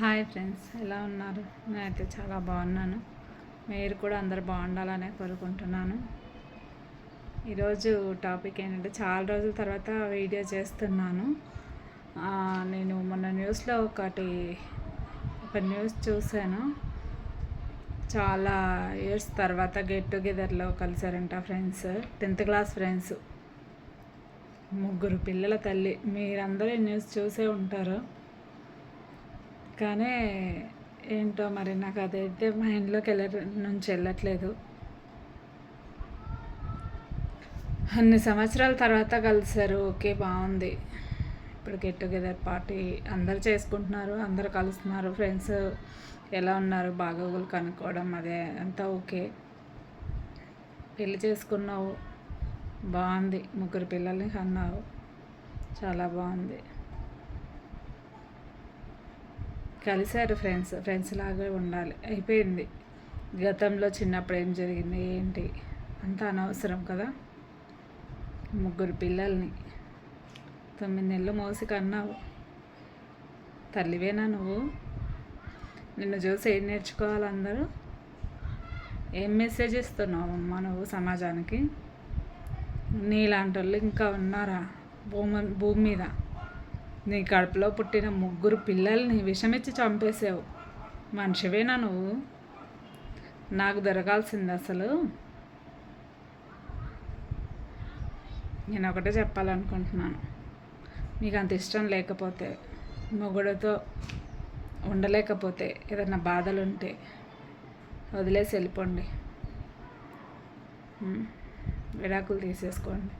Hi friends ఎలా ఉన్నారు? నేనైతే చాలా బాగున్నాను. మీరు కూడా అందరు బాగుండాలనే కోరుకుంటున్నాను. ఈరోజు టాపిక్ ఏంటంటే చాలా రోజుల తర్వాత వీడియో చేస్తున్నాను. నేను మొన్న న్యూస్లో ఒకటి ఒక న్యూస్ చూశాను. చాలా ఇయర్స్ తర్వాత గెట్ టుగెదర్లో కలిసారంట ఫ్రెండ్స్ టెన్త్ క్లాస్ ఫ్రెండ్స్. ముగ్గురు పిల్లల తల్లి. మీరందరూ న్యూస్ చూసే ఉంటారు. కానీ ఏంటో మరి నాకు అదైతే మైండ్లోకి వెళ్ళ నుంచి వెళ్ళట్లేదు. అన్ని సంవత్సరాల తర్వాత కలిసారు. ఓకే బాగుంది. ఇప్పుడు గెట్ టుగెదర్ పార్టీ అందరు చేసుకుంటున్నారు అందరు కలుస్తున్నారు ఫ్రెండ్స్ ఎలా ఉన్నారు బాగోగులు కనుక్కోవడం అదే అంతా ఓకే. పెళ్ళి చేసుకున్నావు బాగుంది. ముగ్గురు పిల్లల్ని కన్నావు చాలా బాగుంది. కలిశారు ఫ్రెండ్స్ ఫ్రెండ్స్ లాగా ఉండాలి. అయిపోయింది. గతంలో చిన్నప్పుడు ఏం జరిగింది ఏంటి? అంత అనవసరం కదా? ముగ్గురు పిల్లల్ని. తొమ్మిది నెలలు మోసి కన్నావు. తల్లివేనా నువ్వు? నిన్ను చూసి ఏం నేర్చుకోవాలి అందరూ? ఏం మెసేజ్ ఇస్తున్నావు అమ్మ నువ్వు సమాజానికి? నీలాంటి వాళ్ళు ఇంకా ఉన్నారా? భూమి భూమి మీద? నీ కడుపులో పుట్టిన ముగ్గురు పిల్లల్ని విషమిచ్చి చంపేశావు. మనిషివేనా నువ్వు? నాకు దొరకాల్సింది అసలు. నేను ఒకటే చెప్పాలనుకుంటున్నాను. మీకు అంత ఇష్టం లేకపోతే మొగుడుతో ఉండలేకపోతే ఏదైనా బాధలు ఉంటే వదిలేసి వెళ్ళిపోండి. విడాకులు తీసేసుకోండి.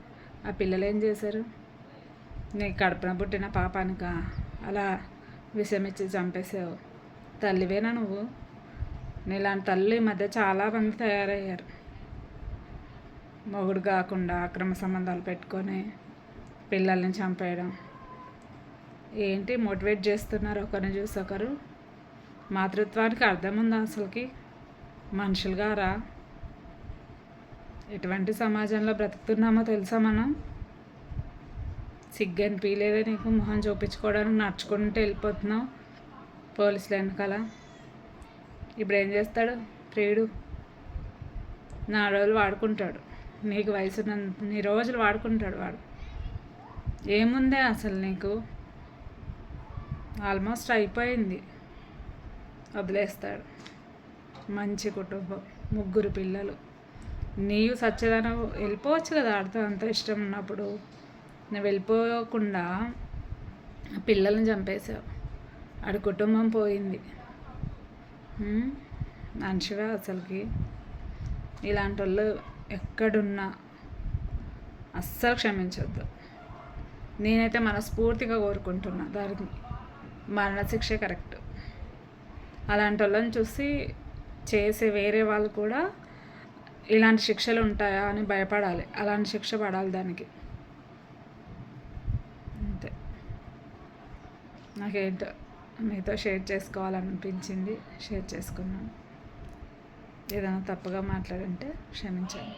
ఆ పిల్లలు ఏం చేశారు? నీ కడుపున పుట్టిన పాపానిక అలా విషమిచ్చి చంపేసావు తల్లివేనా నువ్వు? నీలాంటి తల్లి ఈ మధ్య చాలామంది తయారయ్యారు. మొగుడు కాకుండా అక్రమ సంబంధాలు పెట్టుకొని పిల్లల్ని చంపేయడం. ఏంటి మోటివేట్ చేస్తున్నారు ఒకరిని చూసి ఒకరు? మాతృత్వానికి అర్థం ఉందా అసలుకి? మనుషులుగారా ఎటువంటి సమాజంలో బ్రతుకుతున్నామో తెలుసా మనం? సిగ్గు అనిపించలేదే నీకు మొహం చూపించుకోవడానికి నడుచుకుంటూ వెళ్ళిపోతున్నావు పోలీసులు వెనకాల. ఇప్పుడు ఏం చేస్తాడు? ప్రియుడు నా రోజులు వాడుకుంటాడు. నీకు వయసు నీ రోజులు వాడుకుంటాడు వాడు. ఏముందే అసలు నీకు? ఆల్మోస్ట్ అయిపోయింది. వదిలేస్తాడు. మంచి కుటుంబం ముగ్గురు పిల్లలు. నీవు సత్యదనం వెళ్ళిపోవచ్చు కదా ఆడితో అంత ఇష్టం ఉన్నప్పుడు. నువ్వు వెళ్ళిపోకుండా పిల్లల్ని చంపేశావు ఆడి కుటుంబం పోయింది. మనిషివే అసలుకి? ఇలాంటి వాళ్ళు ఎక్కడున్నా అస్సలు క్షమించొద్దు. నేనైతే మనస్ఫూర్తిగా కోరుకుంటున్నా. దానికి మరణశిక్ష కరెక్ట్. అలాంటి వాళ్ళని చూసి చేసే వేరే వాళ్ళు కూడా ఇలాంటి శిక్షలు ఉంటాయా అని భయపడాలి. అలాంటి శిక్ష పడాలి దానికి. నాకేంటో మీతో షేర్ చేసుకోవాలనిపించింది షేర్ చేసుకున్నాను. ఏదైనా తప్పుగా మాట్లాడంటే క్షమించండి.